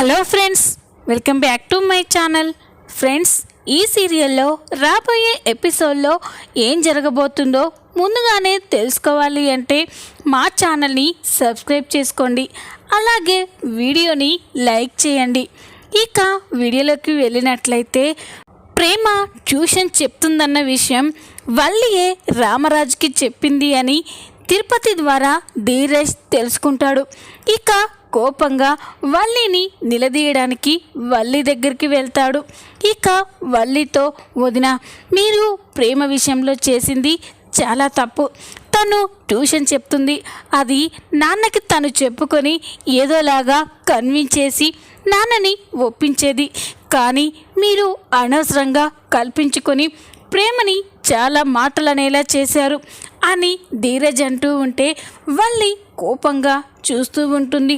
Hello friends welcome back to my channel. Friends ఈ సీరియల్లో రాబోయే ఎపిసోడ్లో ఏం జరగబోతుందో ముందుగానే తెలుసుకోవాలి అంటే మా ఛానల్ని సబ్స్క్రైబ్ చేసుకోండి. అలాగే వీడియోని లైక్ చేయండి. ఇక వీడియోలోకి వెళ్ళినట్లయితే ప్రేమ ట్యూషన్ చెప్తుందన్న విషయం వల్లియే రామరాజుకి చెప్పింది అని తిరుపతి ద్వారా ధీరజ్ తెలుసుకుంటాడు. ఇక కోపంగా వల్లిని నిలదీయడానికి వల్లి దగ్గరికి వెళ్తాడు. ఇక వల్లితో వదిన మీరు ప్రేమ విషయంలో చేసింది చాలా తప్పు. తను ట్యూషన్ చెప్తుంది. అది నాన్నకి తను చెప్పుకొని ఏదోలాగా కన్విన్స్ చేసి నాన్నని ఒప్పించేది. కానీ మీరు అనవసరంగా కల్పించుకొని ప్రేమని చాలా మాటలనేలా చేశారు అని ధీరజ్ అంటూ ఉంటే వల్లి కోపంగా చూస్తూ ఉంటుంది.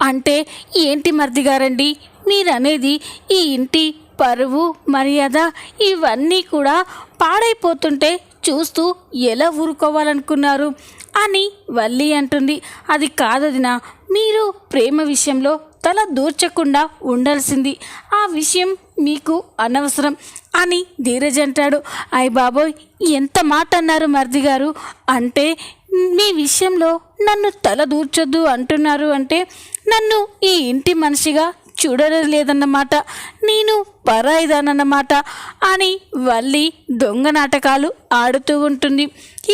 అంటే ఏంటి మరిది గారండి మీరనేది ఈ ఇంటి పరువు మర్యాద ఇవన్నీ కూడా పాడైపోతుంటే చూస్తూ ఎలా ఊరుకోవాలనుకున్నారు? అని వల్లి అంటుంది. అది కాదదిన మీరు ప్రేమ విషయంలో తల దూర్చకుండా ఉండాల్సింది. ఆ విషయం మీకు అనవసరం అని ధీరజ్ అంటాడు. అయ్య బాబోయ్ ఎంత మాట అన్నారు మరిది గారు అంటే మీ విషయంలో నన్ను తల దూర్చొద్దు అంటున్నారు అంటే నన్ను ఈ ఇంటి మనిషిగా చూడడం లేదన్నమాట నేను పరాయిదానన్నమాట అని వల్లి దొంగ నాటకాలు ఆడుతూ ఉంటుంది.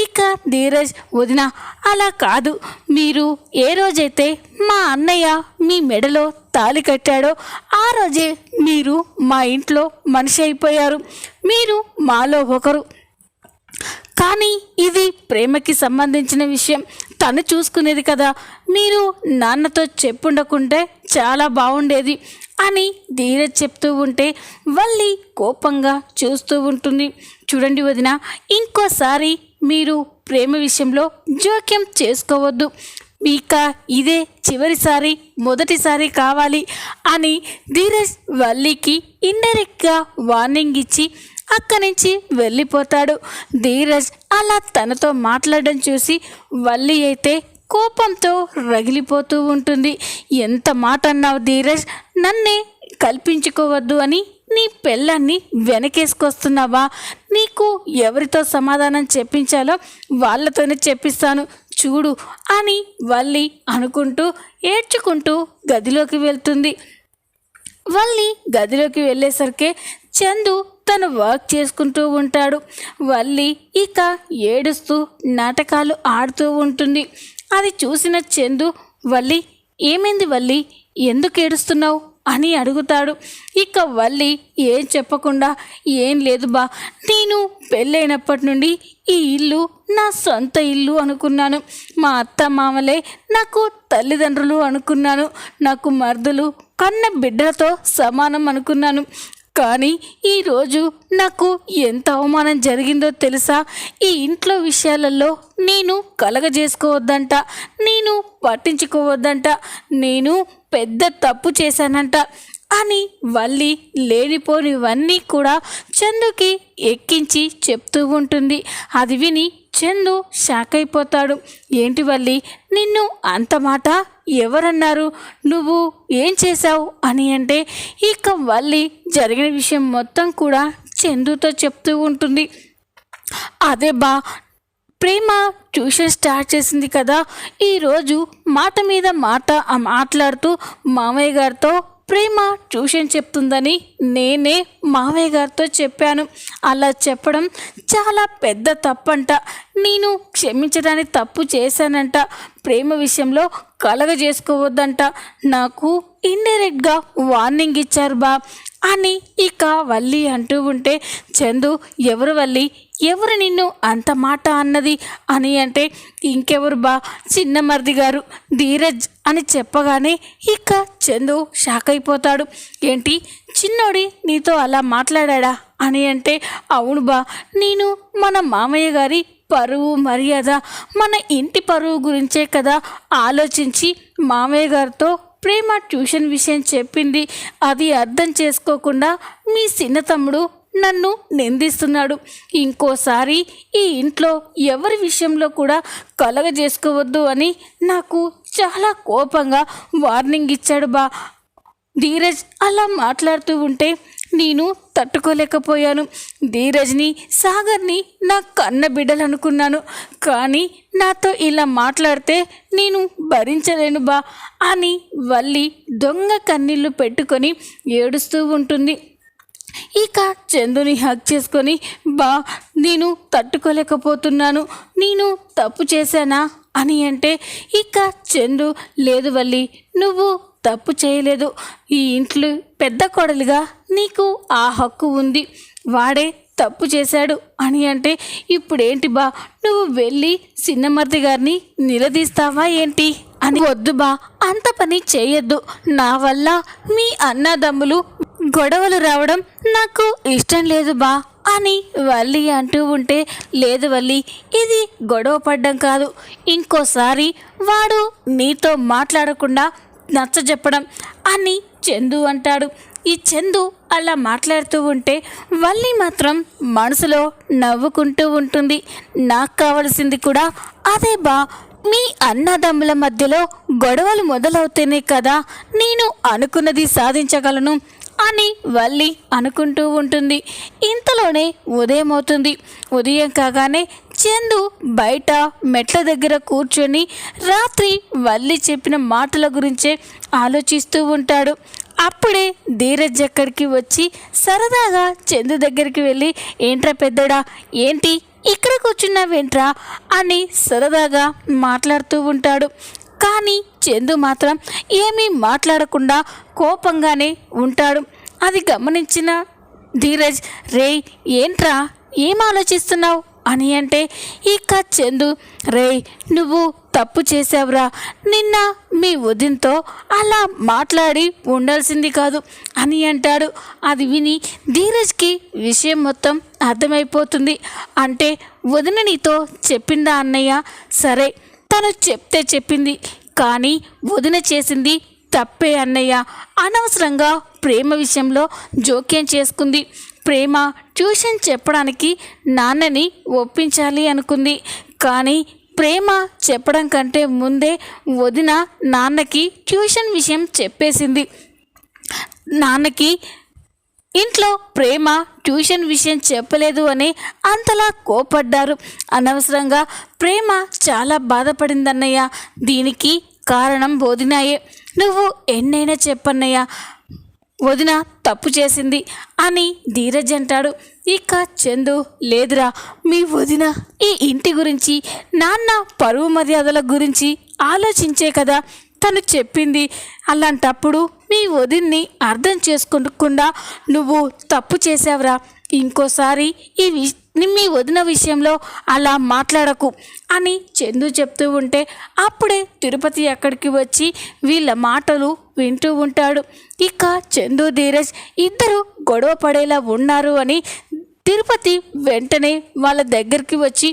ఇక ధీరజ్ వదిన అలా కాదు. మీరు ఏ రోజైతే మా అన్నయ్య మీ మెడలో తాళి కట్టాడో ఆ రోజే మీరు మా ఇంట్లో మనిషి అయిపోయారు. మీరు మాలో ఒకరు. కానీ ఇది ప్రేమకి సంబంధించిన విషయం. తను చూసుకునేది కదా. మీరు నాన్నతో చెప్పుండకుంటే చాలా బాగుండేది అని ధీరజ్ చెప్తూ ఉంటే వల్లి కోపంగా చూస్తూ ఉంటుంది. చూడండి వదిన ఇంకోసారి మీరు ప్రేమ విషయంలో జోక్యం చేసుకోవద్దు. ఇక ఇదే చివరిసారి మొదటిసారి కావాలి అని ధీరజ్ వల్లికి ఇండైరెక్ట్గా వార్నింగ్ ఇచ్చి అక్కడి నుంచి వెళ్ళిపోతాడు. ధీరజ్ అలా తనతో మాట్లాడడం చూసి వల్లి అయితే కోపంతో రగిలిపోతూ ఉంటుంది. ఎంత మాట అన్నావు ధీరజ్? నన్నే కల్పించుకోవద్దు అని నీ పెళ్ళాన్ని వెనకేసుకొస్తున్నావా? నీకు ఎవరితో సమాధానం చెప్పించాలో వాళ్ళతోనే చెప్పిస్తాను. చూడు అని వల్లి అనుకుంటూ ఏడ్చుకుంటూ గదిలోకి వెళ్తుంది. వల్లి గదిలోకి వెళ్ళేసరికి చందు తను వర్క్ చేసుకుంటూ ఉంటాడు. వల్లి ఇక ఏడుస్తూ నాటకాలు ఆడుతూ ఉంటుంది. అది చూసిన చందు వల్లి ఏమైంది వల్లి? ఎందుకు ఏడుస్తున్నావు? అని అడుగుతాడు. ఇక వల్లి ఏం చెప్పకుండా ఏం లేదు బా. నేను పెళ్ళైనప్పటి నుండి ఈ ఇల్లు నా సొంత ఇల్లు అనుకున్నాను. మా అత్త మామలే నాకు తల్లిదండ్రులు అనుకున్నాను. నాకు మర్దులు కన్న బిడ్డలతో సమానం అనుకున్నాను. కానీ ఈరోజు నాకు ఎంత అవమానం జరిగిందో తెలుసా? ఈ ఇంట్లో విషయాలలో నేను కలగజేసుకోవద్దంట నేను పట్టించుకోవద్దంట నేను పెద్ద తప్పు చేశానంట అని వల్లి లేనిపోనివన్నీ కూడా చందుకి ఎక్కించి చెప్తూ ఉంటుంది. అది విని చందు షాక్ అయిపోతాడు ఏంటి వల్లి? నిన్ను అంత మాట ఎవరన్నారు? నువ్వు ఏం చేశావు? అని అంటే ఇక వల్లి జరిగిన విషయం మొత్తం కూడా చందుతో చెప్తూ ఉంటుంది. అదే బా ప్రేమ ట్యూషన్ స్టార్ట్ చేసింది కదా. ఈరోజు మాట మీద మాట మాట్లాడుతూ మామయ్య గారితో ప్రేమ ట్యూషన్ చెప్తుందని నేనే మామయ్య గారితో చెప్పాను. అలా చెప్పడం చాలా పెద్ద తప్పంట. నేను క్షమించడానికి తప్పు చేశానంట. ప్రేమ విషయంలో కలగ చేసుకోవద్దంట నాకు ఇండైరెక్ట్గా వార్నింగ్ ఇచ్చారు బా. అని ఇక వల్లి అంటూ ఉంటే చందు ఎవరు వల్లి? ఎవరు నిన్ను? అంత మాట అన్నది? అని అంటే ఇంకెవరు బా? చిన్న మరిది గారు ధీరజ్ అని చెప్పగానే ఇక చందు షాక్ అయిపోతాడు. ఏంటి? చిన్నోడి నీతో అలా మాట్లాడా అని అంటే అవును బా నేను మన మామయ్య గారి పరువు మర్యాద మన ఇంటి పరువు గురించే కదా ఆలోచించి మామయ్య గారితో ప్రేమ ట్యూషన్ విషయం చెప్పింది. అది అర్థం చేసుకోకుండా మీ చిన్న తమ్ముడు నన్ను నిందిస్తున్నాడు. ఇంకోసారి ఈ ఇంట్లో ఎవరి విషయంలో కూడా కలగజేసుకోవద్దు అని నాకు చాలా కోపంగా వార్నింగ్ ఇచ్చాడు బా. ధీరజ్ అలా మాట్లాడుతూ ఉంటే నేను తట్టుకోలేకపోయాను. ధీరజ్ని సాగర్ని నా కన్న బిడ్డలనుకున్నాను. కానీ నాతో ఇలా మాట్లాడితే నేను భరించలేను బా అని వల్లి దొంగ కన్నీళ్ళు పెట్టుకొని ఏడుస్తూ ఉంటుంది. ఇక చందుని హక్ చేసుకొని బా నేను తట్టుకోలేకపోతున్నాను. నేను తప్పు చేశానా అని అంటే ఇక చందు లేదు వల్లి నువ్వు తప్పు చేయలేదు. ఈ ఇంట్లో పెద్ద కొడలుగా నీకు ఆ హక్కు ఉంది. వాడే తప్పు చేశాడు అని అంటే ఇప్పుడేంటి బా? నువ్వు వెళ్ళి సిన్నమర్ది గారిని నిలదీస్తావా ఏంటి? అని వద్దు బా. అంత పని చేయొద్దు. నా వల్ల మీ అన్నదమ్ములు గొడవలు రావడం నాకు ఇష్టం లేదు బా అని వల్లి అంటూ ఉంటే లేదు వల్లి ఇది గొడవ పడ్డం కాదు. ఇంకోసారి వాడు నీతో మాట్లాడకుండా నచ్చజెప్పడం అని చందు అంటాడు. ఈ చందు అలా మాట్లాడుతూ ఉంటే వల్లి మాత్రం మనసులో నవ్వుకుంటూ ఉంటుంది. నాకు కావలసింది కూడా అదే బా మీ అన్నదమ్ముల మధ్యలో గొడవలు మొదలవుతేనే కదా నేను అనుకున్నది సాధించగలను. అని వల్లి అనుకుంటూ ఉంటుంది. ఇంతలోనే ఉదయం అవుతుంది. ఉదయం కాగానే చందు బయట మెట్ల దగ్గర కూర్చొని రాత్రి వల్లి చెప్పిన మాటల గురించే ఆలోచిస్తూ ఉంటాడు. అప్పుడే ధీరజ్ అక్కడికి వచ్చి సరదాగా చందు దగ్గరికి వెళ్ళి ఏంట్రా పెద్దడా? ఏంటి? ఇక్కడ కూర్చున్నావేంట్రా? అని సరదాగా మాట్లాడుతూ ఉంటాడు. కానీ చందు మాత్రం ఏమీ మాట్లాడకుండా కోపంగానే ఉంటాడు. అది గమనించిన ధీరజ్ రే ఏంట్రా? ఏం ఆలోచిస్తున్నావు? అని అంటే ఇక చందు రే నువ్వు తప్పు చేసావురా నిన్న మీ వదిన్తో అలా మాట్లాడి ఉండాల్సింది కాదు అని అంటాడు. అది విని ధీరజ్కి విషయం మొత్తం అర్థమైపోతుంది. అంటే వదిన నీతో చెప్పిందా అన్నయ్య? సరే తను చెప్తే చెప్పింది కానీ వదిన చేసింది తప్పే అన్నయ్య. అనవసరంగా ప్రేమ విషయంలో జోక్యం చేసుకుంది. ప్రేమ ట్యూషన్ చెప్పడానికి నాన్నని ఒప్పించాలి అనుకుంది. కానీ ప్రేమ చెప్పడం కంటే ముందే వదిన నాన్నకి ట్యూషన్ విషయం చెప్పేసింది. నాన్నకి ఇంట్లో ప్రేమ ట్యూషన్ విషయం చెప్పలేదు అని అంతలా కోపడ్డారు. అనవసరంగా ప్రేమ చాలా బాధపడిందన్నయ్య. దీనికి కారణం వదినాయే. నువ్వు ఎన్నైనా చెప్పన్నయ్య. వదిన తప్పు చేసింది అని ధీరజ్ అంటాడు. ఇక చందు లేదురా మీ వదిన ఈ ఇంటి గురించి నాన్న పరువు మర్యాదల గురించి ఆలోచించే కదా. తను చెప్పింది. అలాంటప్పుడు మీ వదిన్ని అర్థం చేసుకోకుండా నువ్వు తప్పు చేసావురా ఇంకోసారి ఈ వి మీ వదిన విషయంలో అలా మాట్లాడకు అని చందు చెప్తూ ఉంటే అప్పుడే తిరుపతి అక్కడికి వచ్చి వీళ్ళ మాటలు వింటూ ఉంటాడు. ఇక చందు ధీరజ్ ఇద్దరు గొడవ పడేలా ఉన్నారు అని తిరుపతి వెంటనే వాళ్ళ దగ్గరికి వచ్చి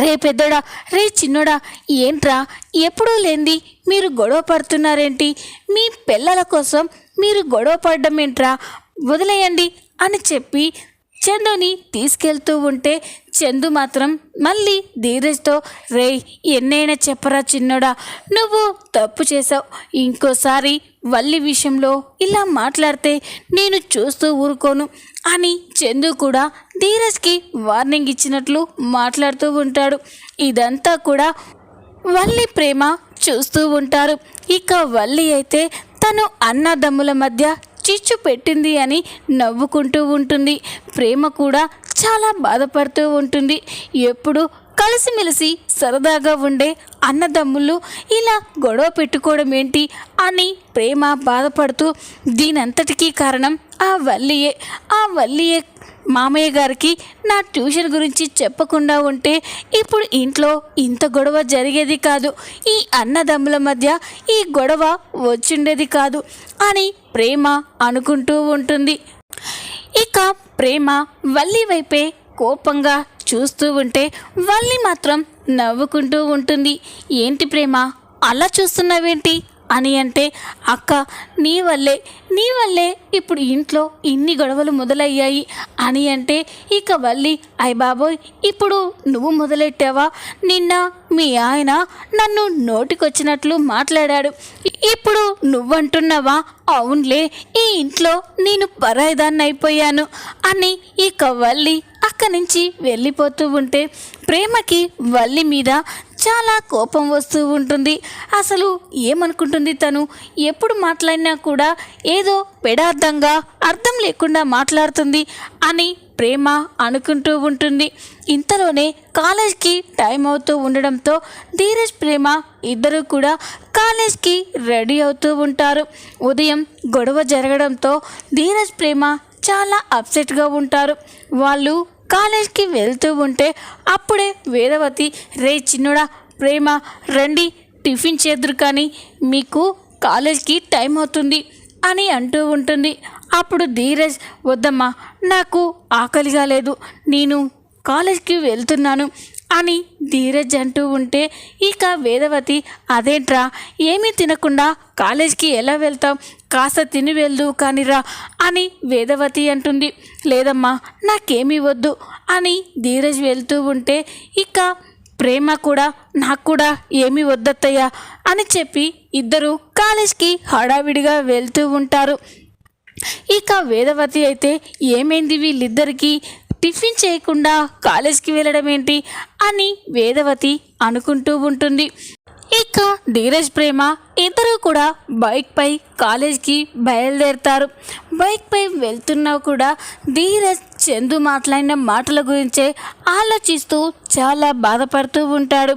రే పెద్దోడా రే చిన్నోడా ఏంట్రా? ఎప్పుడూ లేంది. మీరు గొడవ పడుతున్నారేంటి? మీ పిల్లల కోసం మీరు గొడవ పడడం ఏంట్రా? వదిలేయండి అని చెప్పి చందుని తీసుకెళ్తూ ఉంటే చందు మాత్రం మళ్ళీ ధీరజ్తో రే ఎన్నైనా చెప్పరా చిన్నోడా? నువ్వు తప్పు చేసావు ఇంకోసారి వల్లి విషయంలో ఇలా మాట్లాడితే నేను చూస్తూ ఊరుకోను అని చందు కూడా ధీరజ్కి వార్నింగ్ ఇచ్చినట్లు మాట్లాడుతూ ఉంటాడు. ఇదంతా కూడా వల్లి ప్రేమ చూస్తూ ఉంటారు. ఇక వల్లి అయితే తను అన్నదమ్ముల మధ్య చిచ్చు పెట్టింది అని నవ్వుకుంటూ ఉంటుంది. ప్రేమ కూడా చాలా బాధపడుతూ ఉంటుంది. ఎప్పుడు కలిసిమెలిసి సరదాగా ఉండే అన్నదమ్ములు ఇలా గొడవ పెట్టుకోవడం ఏంటి అని ప్రేమ బాధపడుతూ దీనంతటికీ కారణం ఆ వల్లియే ఆ వల్లియే మామయ్య గారికి నా ట్యూషన్ గురించి చెప్పకుండా ఉంటే ఇప్పుడు ఇంట్లో ఇంత గొడవ జరిగేది కాదు. ఈ అన్నదమ్ముల మధ్య ఈ గొడవ వచ్చిండేది కాదు అని ప్రేమ అనుకుంటూ ఉంటుంది. ఇక ప్రేమ వల్లి వైపే కోపంగా చూస్తూ ఉంటే వల్లి మాత్రం నవ్వుకుంటూ ఉంటుంది. ఏంటి ప్రేమ? అలా చూస్తున్నావేంటి? అని అంటే అక్క నీ వల్లే నీ వల్లే ఇప్పుడు ఇంట్లో ఇన్ని గొడవలు మొదలయ్యాయి అని అంటే ఇక వల్లి అయ్ బాబోయ్ ఇప్పుడు నువ్వు మొదలెట్టావా? నిన్న మీ ఆయన నన్ను నోటికొచ్చినట్లు మాట్లాడాడు. ఇప్పుడు నువ్వంటున్నావా? అవునులే ఈ ఇంట్లో నేను పరాయిదాన్ని అయిపోయాను అని ఇక వల్లి అక్కడి నుంచి వెళ్ళిపోతూ ఉంటే ప్రేమకి వల్లి మీద చాలా కోపం వస్తూ ఉంటుంది. అసలు ఏమనుకుంటుంది తను? ఎప్పుడు మాట్లాడినా కూడా ఏదో పెడార్థంగా అర్థం లేకుండా మాట్లాడుతుంది అని ప్రేమ అనుకుంటూ ఉంటుంది. ఇంతలోనే కాలేజ్కి టైం అవుతూ ఉండడంతో ధీరజ్ ప్రేమ ఇద్దరు కూడా కాలేజ్కి రెడీ అవుతూ ఉంటారు. ఉదయం గొడవ జరగడంతో ధీరజ్ ప్రేమ చాలా అప్సెట్గా ఉంటారు. వాళ్ళు కాలేజ్కి వెళ్తూ ఉంటే అప్పుడే వేదవతి రే చిన్నుడా ప్రేమ రండి టిఫిన్ చేద్దరు కానీ మీకు కాలేజ్కి టైం అవుతుంది అని అంటూ ఉంటుంది. అప్పుడు ధీరజ్ వద్దమ్మా నాకు ఆకలిగా లేదు. నేను కాలేజ్కి వెళ్తున్నాను. అని ధీరజ్ అంటూ ఉంటే ఇక వేదవతి అదేంట్రా? ఏమీ తినకుండా కాలేజ్కి ఎలా వెళ్తాం? కాస్త తిని వెళ్దు కానిరా అని వేదవతి అంటుంది. లేదమ్మా నాకేమీ వద్దు అని ధీరజ్ వెళ్తూ ఉంటే ఇక ప్రేమ కూడా నాకు కూడా ఏమీ వద్దత్తయ్యా అని చెప్పి ఇద్దరు కాలేజ్కి హడావిడిగా వెళ్తూ ఉంటారు. ఇక వేదవతి అయితే ఏమైంది వీళ్ళిద్దరికీ? టిఫిన్ చేయకుండా కాలేజ్కి వెళ్ళడం ఏంటి అని వేదవతి అనుకుంటూ ఉంటుంది. ఇక ధీరజ్ ప్రేమ ఇద్దరు కూడా బైక్పై కాలేజ్కి బయలుదేరుతారు. బైక్పై వెళ్తున్నా కూడా ధీరజ్ చందు మాట్లాడిన మాటల గురించే ఆలోచిస్తూ చాలా బాధపడుతూ ఉంటాడు.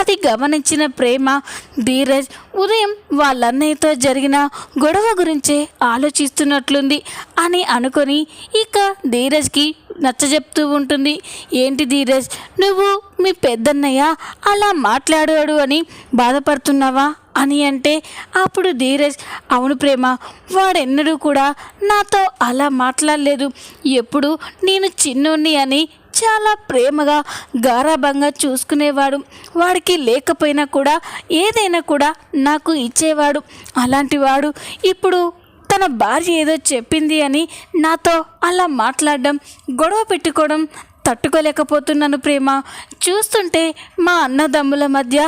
అది గమనించిన ప్రేమ ధీరజ్ ఉదయం వాళ్ళన్నయ్యతో జరిగిన గొడవ గురించే ఆలోచిస్తున్నట్లుంది అని అనుకొని ఇక ధీరజ్కి నచ్చజెప్తూ ఉంటుంది. ఏంటి ధీరజ్ నువ్వు మీ పెద్దన్నయ్య అలా మాట్లాడాడు అని బాధపడుతున్నావా? అని అంటే అప్పుడు ధీరజ్ అవును ప్రేమ వాడెన్నడూ కూడా నాతో అలా మాట్లాడలేదు. ఎప్పుడు నేను చిన్నోన్ని అని చాలా ప్రేమగా గారాభంగా చూసుకునేవాడు. వాడికి లేకపోయినా కూడా ఏదైనా కూడా నాకు ఇచ్చేవాడు. అలాంటి వాడు ఇప్పుడు తన భార్య ఏదో చెప్పింది అని నాతో అలా మాట్లాడడం గొడవ పెట్టుకోవడం తట్టుకోలేకపోతున్నాను ప్రేమ. చూస్తుంటే మా అన్నదమ్ముల మధ్య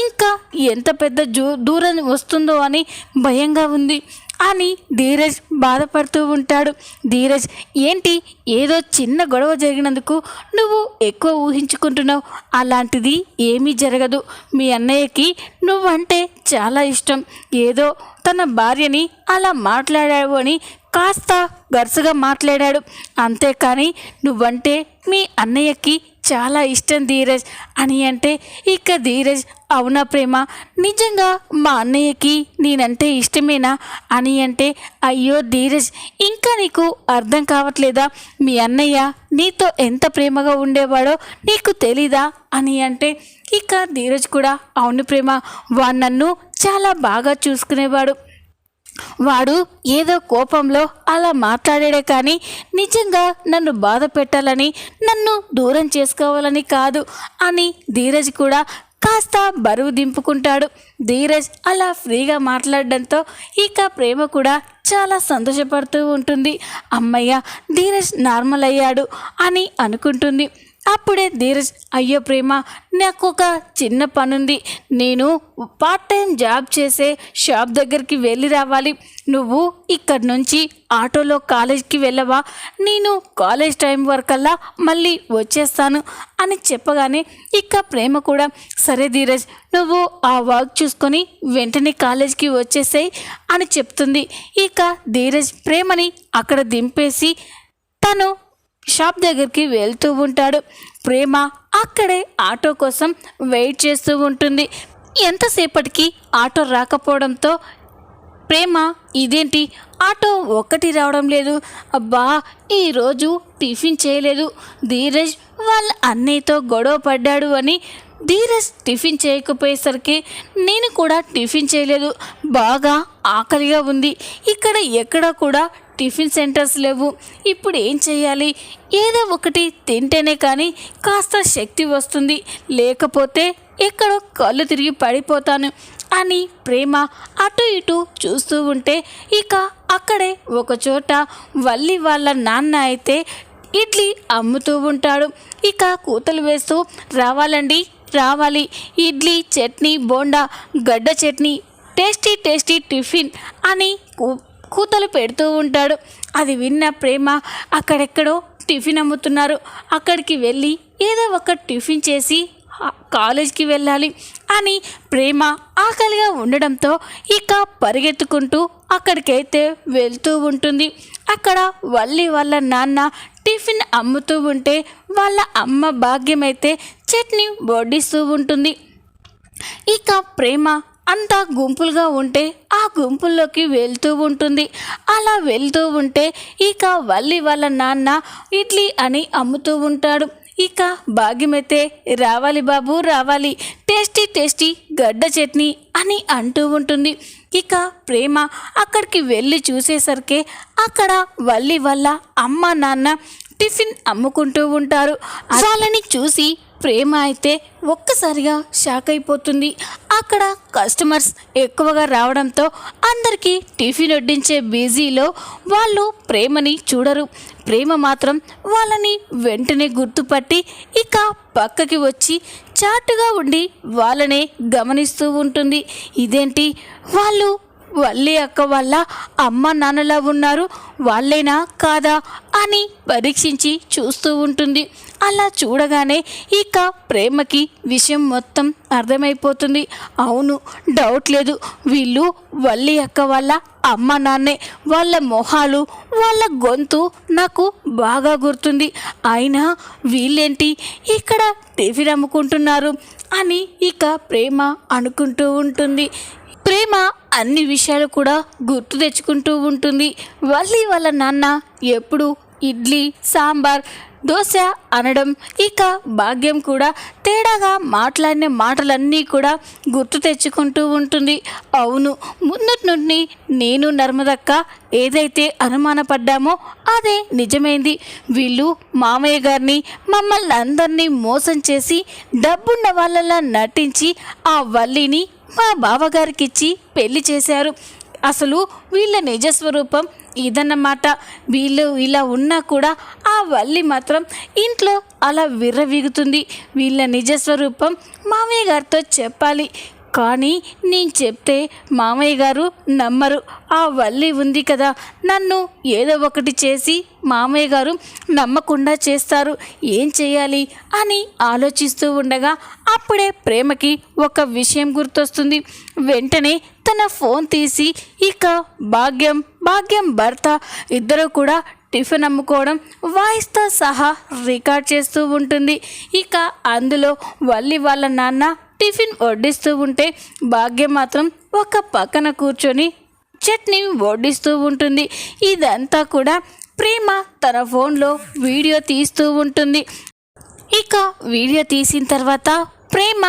ఇంకా ఎంత పెద్ద జూ దూరం వస్తుందో అని భయంగా ఉంది. అని ధీరజ్ బాధపడుతూ ఉంటాడు. ధీరజ్ ఏంటి? ఏదో చిన్న గొడవ జరిగినందుకు నువ్వు ఎక్కువ ఊహించుకుంటున్నావు. అలాంటిది ఏమీ జరగదు. మీ అన్నయ్యకి నువ్వంటే చాలా ఇష్టం. ఏదో తన భార్యని అలా మాట్లాడావు అని కాస్త గరుసుగా మాట్లాడాడు. అంతేకాని నువ్వంటే మీ అన్నయ్యకి చాలా ఇష్టం ధీరజ్. అని అంటే ఇక ధీరజ్ అవునా ప్రేమ? నిజంగా మా అన్నయ్యకి నేనంటే ఇష్టమేనా? అని అంటే అయ్యో ధీరజ్ ఇంకా నీకు అర్థం కావట్లేదా? మీ అన్నయ్య నీతో ఎంత ప్రేమగా ఉండేవాడో నీకు తెలీదా? అని అంటే ఇక ధీరజ్ కూడా అవును ప్రేమ వాడు నన్ను చాలా బాగా చూసుకునేవాడు. వాడు ఏదో కోపంలో అలా మాట్లాడాడే కానీ నిజంగా నన్ను బాధ పెట్టాలని నన్ను దూరం చేసుకోవాలని కాదు అని ధీరజ్ కూడా కాస్త బరువు దింపుకుంటాడు. ధీరజ్ అలా ఫ్రీగా మాట్లాడడంతో ఇక ప్రేమ కూడా చాలా సంతోషపడుతూ ఉంటుంది. అమ్మయ్య ధీరజ్ నార్మల్ అయ్యాడు అని అనుకుంటుంది. అప్పుడే ధీరజ్ అయ్యో ప్రేమ నాకు ఒక చిన్న పనుంది. నేను పార్ట్ టైం జాబ్ చేసే షాప్ దగ్గరికి వెళ్ళి రావాలి. నువ్వు ఇక్కడి నుంచి ఆటోలో కాలేజ్కి వెళ్ళవా? నేను కాలేజ్ టైం వరకల్లా మళ్ళీ వచ్చేస్తాను అని చెప్పగానే ఇక ప్రేమ కూడా సరే ధీరజ్ నువ్వు ఆ వర్క్ చూసుకొని వెంటనే కాలేజ్కి వచ్చేసేయి అని చెప్తుంది. ఇక ధీరజ్ ప్రేమని అక్కడ దింపేసి తను షాప్ దగ్గరికి వెళ్తూ ఉంటాడు. ప్రేమ అక్కడే ఆటో కోసం వెయిట్ చేస్తూ ఉంటుంది. ఎంతసేపటికి ఆటో రాకపోవడంతో ప్రేమ ఇదేంటి? ఆటో ఒక్కటి రావడం లేదు. అబ్బా ఈరోజు టిఫిన్ చేయలేదు. ధీరజ్ వాళ్ళ అన్నయ్యతో గొడవ పడ్డాడు అని ధీరజ్ టిఫిన్ చేయకపోయేసరికి నేను కూడా టిఫిన్ చేయలేదు. బాగా ఆకలిగా ఉంది. ఇక్కడ ఎక్కడ కూడా టిఫిన్ సెంటర్స్ లేవు. ఇప్పుడు ఏం చేయాలి? ఏదో ఒకటి తింటేనే కానీ కాస్త శక్తి వస్తుంది. లేకపోతే ఎక్కడో కళ్ళు తిరిగి పడిపోతాను అని ప్రేమ అటు ఇటు చూస్తూ ఉంటే ఇక అక్కడే ఒకచోట వల్లి వాళ్ళ నాన్న అయితే ఇడ్లీ అమ్ముతూ ఉంటాడు. ఇక కూతలు వేస్తూ రావాలండి రావాలి. ఇడ్లీ చట్నీ బోండా గడ్డ చట్నీ టేస్టీ టేస్టీ టిఫిన్ అని కూ- కూతలు పెడుతూ ఉంటాడు. అది విన్న ప్రేమ అక్కడెక్కడో టిఫిన్ అమ్ముతున్నారు. అక్కడికి వెళ్ళి ఏదో ఒక టిఫిన్ చేసి కాలేజీకి కాలేజ్కి వెళ్ళాలి అని ప్రేమ ఆకలిగా ఉండడంతో ఇక పరిగెత్తుకుంటూ అక్కడికైతే వెళ్తూ ఉంటుంది. అక్కడ వల్లి వాళ్ళ నాన్న టిఫిన్ అమ్ముతూ ఉంటే వాళ్ళ అమ్మ భాగ్యమైతే చట్నీ వడ్డిస్తూ ఉంటుంది. ఇక ప్రేమ అంతా గుంపులుగా ఉంటే ఆ గుంపుల్లోకి వెళ్తూ ఉంటుంది. అలా వెళ్తూ ఉంటే ఇక వల్లి వాళ్ళ నాన్న ఇడ్లీ అని అమ్ముతూ ఉంటాడు. ఇక భాగ్యమైతే రావాలి బాబు రావాలి. టేస్టీ టేస్టీ గడ్డ చట్నీ అని అంటూ ఉంటుంది. ఇక ప్రేమ అక్కడికి వెళ్ళి చూసేసరికి అక్కడ వల్లి వల్ల అమ్మ నాన్న టిఫిన్ అమ్ముకుంటూ ఉంటారు. వాళ్ళని చూసి ప్రేమ అయితే ఒక్కసారిగా షాక్ అయిపోతుంది. అక్కడ కస్టమర్స్ ఎక్కువగా రావడంతో అందరికీ టిఫిన్ వడ్డించే బిజీలో వాళ్ళు ప్రేమని చూడరు. ప్రేమ మాత్రం వాళ్ళని వెంటనే గుర్తుపట్టి ఇక పక్కకి వచ్చి చాటుగా ఉండి వాళ్ళనే గమనిస్తూ ఉంటుంది. ఇదేంటి? వాళ్ళు వల్లి అక్క వల్ల అమ్మ నాన్నలా ఉన్నారు. వాళ్ళేనా కాదా అని పరీక్షించి చూస్తూ ఉంటుంది. అలా చూడగానే ఇక ప్రేమకి విషయం మొత్తం అర్థమైపోతుంది. అవును డౌట్ లేదు. వీళ్ళు వల్లి అక్క వాళ్ళ అమ్మ నాన్నే. వాళ్ళ మొహాలు వాళ్ళ గొంతు నాకు బాగా గుర్తుంది. అయినా వీళ్ళేంటి ఇక్కడ టిఫిన్ అమ్ముకుంటున్నారు అని ఇక ప్రేమ అనుకుంటూ ఉంటుంది. ప్రేమ అన్ని విషయాలు కూడా గుర్తు తెచ్చుకుంటూ ఉంటుంది. వల్లి వాళ్ళ నాన్న ఎప్పుడు ఇడ్లీ సాంబార్ దోశ అనడం ఇక భాగ్యం కూడా తేడాగా మాట్లాడిన మాటలన్నీ కూడా గుర్తు తెచ్చుకుంటూ ఉంటుంది. అవును ముందటి నుండి నేను నర్మదక్క ఏదైతే అనుమానపడ్డామో అదే నిజమైంది. వీళ్ళు మామయ్య గారిని మమ్మల్ని అందరినీ మోసం చేసి డబ్బున్న వాళ్ళలా నటించి ఆ వల్లిని మా బావగారికిచ్చి పెళ్ళి చేశారు. అసలు వీళ్ళ నిజస్వరూపం ఇదన్నమాట. వీళ్ళు ఇలా ఉన్నా కూడా ఆ వల్లి మాత్రం ఇంట్లో అలా విర్రవీగుతుంది. వీళ్ళ నిజస్వరూపం మామయ్య గారితో చెప్పాలి. కానీ నేను చెప్తే మామయ్య గారు నమ్మరు. ఆ వల్లి ఉంది కదా నన్ను ఏదో ఒకటి చేసి మామయ్య గారు నమ్మకుండా చేస్తారు. ఏం చేయాలి అని ఆలోచిస్తూ ఉండగా అప్పుడే ప్రేమకి ఒక విషయం గుర్తొస్తుంది. వెంటనే తన ఫోన్ తీసి ఇక భాగ్యం భాగ్యం భర్త. ఇద్దరు కూడా టిఫిన్ అమ్ముకోవడం వాయిస్తో సహా రికార్డ్ చేస్తూ ఉంటుంది. ఇక అందులో వల్లి వాళ్ళ నాన్న టిఫిన్ వడ్డిస్తూ ఉంటే భాగ్యం మాత్రం ఒక పక్కన కూర్చొని చట్నీ వడ్డిస్తూ ఉంటుంది. ఇదంతా కూడా ప్రేమ తన ఫోన్లో వీడియో తీస్తూ ఉంటుంది. ఇక వీడియో తీసిన తర్వాత ప్రేమ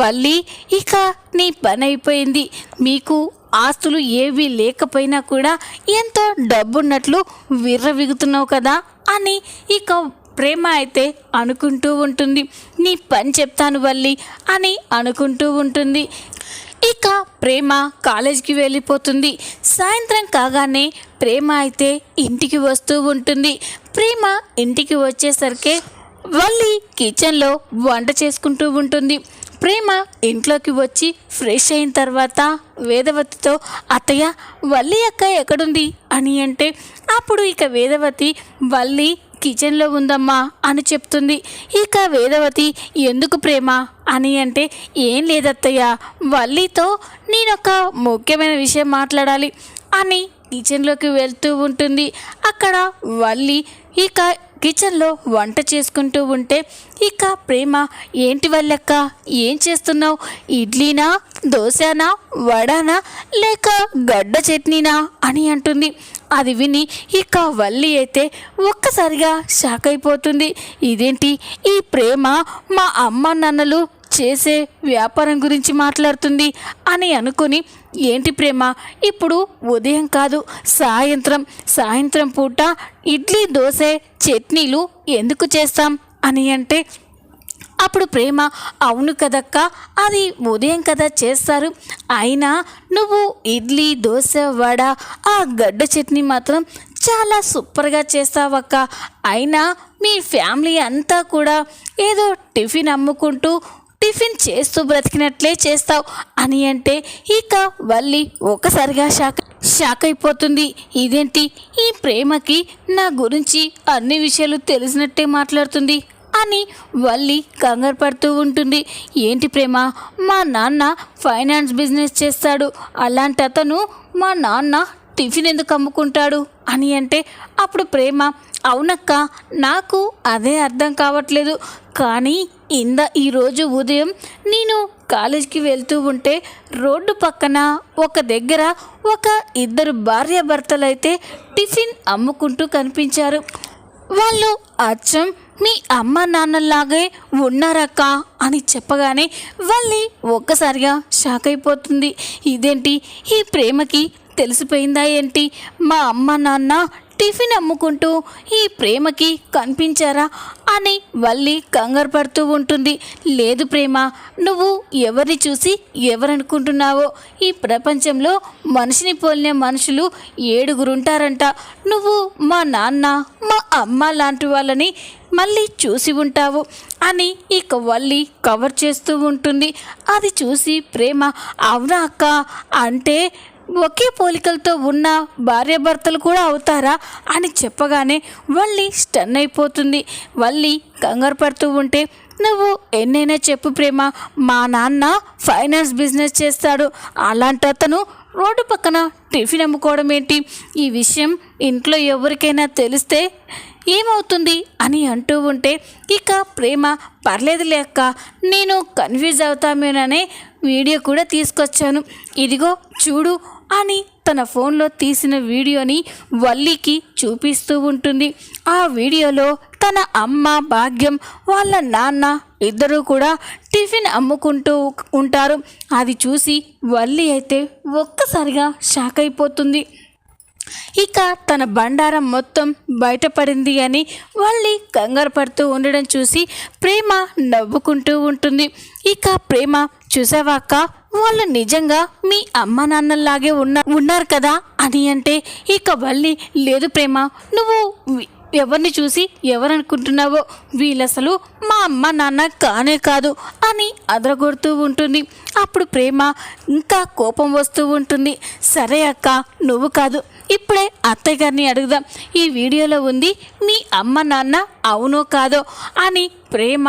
వల్లి ఇక నీ పని అయిపోయింది. మీకు ఆస్తులు ఏవి లేకపోయినా కూడా ఎంతో డబ్బున్నట్లు విర్రవిగుతున్నావు కదా అని ఇక ప్రేమ అయితే అనుకుంటూ ఉంటుంది. నీ పని చెప్తాను వల్లి అని అనుకుంటూ ఉంటుంది. ఇక ప్రేమ కాలేజీకి వెళ్ళిపోతుంది. సాయంత్రం కాగానే ప్రేమ అయితే ఇంటికి వస్తూ ఉంటుంది. ప్రేమ ఇంటికి వచ్చేసరికి వల్లి కిచెన్లో వంట చేసుకుంటూ ఉంటుంది. ప్రేమ ఇంట్లోకి వచ్చి ఫ్రెష్ అయిన తర్వాత వేదవతితో అత్తయ్య వల్లి అక్క ఎక్కడుంది? అని అంటే అప్పుడు ఇక వేదవతి వల్లి కిచెన్లో ఉందమ్మా అని చెప్తుంది. ఇక వేదవతి ఎందుకు ప్రేమ? అని అంటే ఏం లేదత్తయ్య వల్లితో నేనొక ముఖ్యమైన విషయం మాట్లాడాలి అని కిచెన్లోకి వెళ్తూ ఉంటుంది. అక్కడ వల్లి ఇక కిచెన్లో వంట చేసుకుంటూ ఉంటే ఇక ప్రేమ ఏంటి వల్లక్క? ఏం చేస్తున్నావు? ఇడ్లీనా దోశనా వడానా లేక గడ్డ చట్నీనా అని అంటుంది. అది విని ఇక వల్లి అయితే ఒక్కసారిగా షాక్ అయిపోతుంది. ఇదేంటి? ఈ ప్రేమ మా అమ్మ నాన్నలు చేసే వ్యాపారం గురించి మాట్లాడుతుంది అని అనుకుని ఏంటి ప్రేమ? ఇప్పుడు ఉదయం కాదు సాయంత్రం. సాయంత్రం పూట ఇడ్లీ దోశ చట్నీలు ఎందుకు చేస్తాం? అని అంటే అప్పుడు ప్రేమ అవును కదక్క అది ఉదయం కదా చేస్తారు. అయినా నువ్వు ఇడ్లీ దోశ వడ ఆ గడ్డ చట్నీ మాత్రం చాలా సూపర్గా చేస్తావక్క. అయినా మీ ఫ్యామిలీ అంతా కూడా ఏదో టిఫిన్ అమ్ముకుంటూ టిఫిన్ చేస్తూ బ్రతికినట్లే చేస్తావు అని అంటే ఇక వల్లి ఒక్కసారిగా షాక్ షాక్ అయిపోతుంది. ఇదేంటి? ఈ ప్రేమకి నా గురించి అన్ని విషయాలు తెలిసినట్టే మాట్లాడుతుంది అని వల్లి కంగారు పడుతూ ఉంటుంది. ఏంటి ప్రేమ? మా నాన్న ఫైనాన్స్ బిజినెస్ చేస్తాడు. అలాంటి అతను మా నాన్న టిఫిన్ ఎందుకు అమ్ముకుంటాడు? అని అంటే అప్పుడు ప్రేమ అవునక్క నాకు అదే అర్థం కావట్లేదు. కానీ ఇంద ఈరోజు ఉదయం నేను కాలేజీకి వెళ్తూ ఉంటే రోడ్డు పక్కన ఒక దగ్గర ఒక ఇద్దరు భార్యాభర్తలైతే టిఫిన్ అమ్ముకుంటూ కనిపించారు. వాళ్ళు అచ్చం మీ అమ్మ నాన్నలాగే ఉన్నారక్క అని చెప్పగానే వాళ్ళని ఒక్కసారిగా షాక్ అయిపోతుంది. ఇదేంటి? ఈ ప్రేమకి తెలిసిపోయిందా ఏంటి? మా అమ్మ నాన్న టిఫిన్ అమ్ముకుంటూ ఈ ప్రేమకి కనిపించారా అని వల్లి కంగారు పడుతూ ఉంటుంది. లేదు ప్రేమ నువ్వు ఎవరిని చూసి ఎవరనుకుంటున్నావో? ఈ ప్రపంచంలో మనిషిని పోలిన మనుషులు ఏడుగురుంటారంట. నువ్వు మా నాన్న మా అమ్మ లాంటి వాళ్ళని మళ్ళీ చూసి ఉంటావు అని ఇక వల్లి కవర్ చేస్తూ ఉంటుంది. అది చూసి ప్రేమ అవునా అక్క? అంటే ఒకే పోలికలతో ఉన్న భార్యాభర్తలు కూడా అవుతారా అని చెప్పగానే వల్లి స్టన్ అయిపోతుంది. వల్లి కంగారు పడుతూ ఉంటే నువ్వు ఎన్నైనా చెప్పు ప్రేమ మా నాన్న ఫైనాన్స్ బిజినెస్ చేస్తాడు. అలాంటి అతను రోడ్డు పక్కన టిఫిన్ అమ్ముకోవడం ఏంటి? ఈ విషయం ఇంట్లో ఎవరికైనా తెలిస్తే ఏమవుతుంది? అని అంటూ ఉంటే ఇక ప్రేమ పర్లేదు లేక నేను కన్ఫ్యూజ్ అవుతామేననే వీడియో కూడా తీసుకొచ్చాను. ఇదిగో చూడు అని తన ఫోన్లో తీసిన వీడియోని వల్లికి చూపిస్తూ ఉంటుంది. ఆ వీడియోలో తన అమ్మ భాగ్యం వాళ్ళ నాన్న ఇద్దరూ కూడా టిఫిన్ అమ్ముకుంటూ ఉంటారు. అది చూసి వల్లి అయితే ఒక్కసారిగా షాక్ అయిపోతుంది. ఇక తన బండారం మొత్తం బయటపడింది అని వల్లి కంగారు పడుతూ ఉండడం చూసి ప్రేమ నవ్వుకుంటూ ఉంటుంది. ఇక ప్రేమ చూసావాక వాళ్ళు నిజంగా మీ అమ్మ నాన్నలాగే ఉన్న ఉన్నారు కదా? అని అంటే ఇక వల్లి లేదు ప్రేమ నువ్వు ఎవరిని చూసి ఎవరనుకుంటున్నావో వీళ్ళసలు మా అమ్మ నాన్న కానే కాదు అని అదరగొడుతూ ఉంటుంది. అప్పుడు ప్రేమ ఇంకా కోపం వస్తూ ఉంటుంది. సరే అక్క నువ్వు కాదు. ఇప్పుడే అత్తయ్య గారిని అడుగుదాం. ఈ వీడియోలో ఉంది మీ అమ్మ నాన్న అవునో కాదో అని ప్రేమ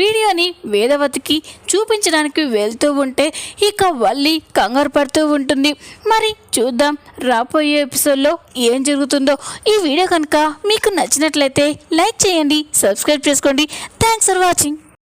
వీడియోని వేదవతికి చూపించడానికి వెళ్తూ ఉంటే ఇక వల్లి కంగారు పడుతూ ఉంటుంది. మరి చూద్దాం రాబోయే ఎపిసోడ్లో ఏం జరుగుతుందో. ఈ వీడియో కనుక మీకు నచ్చినట్లయితే లైక్ చేయండి సబ్స్క్రైబ్ చేసుకోండి. Thanks for watching.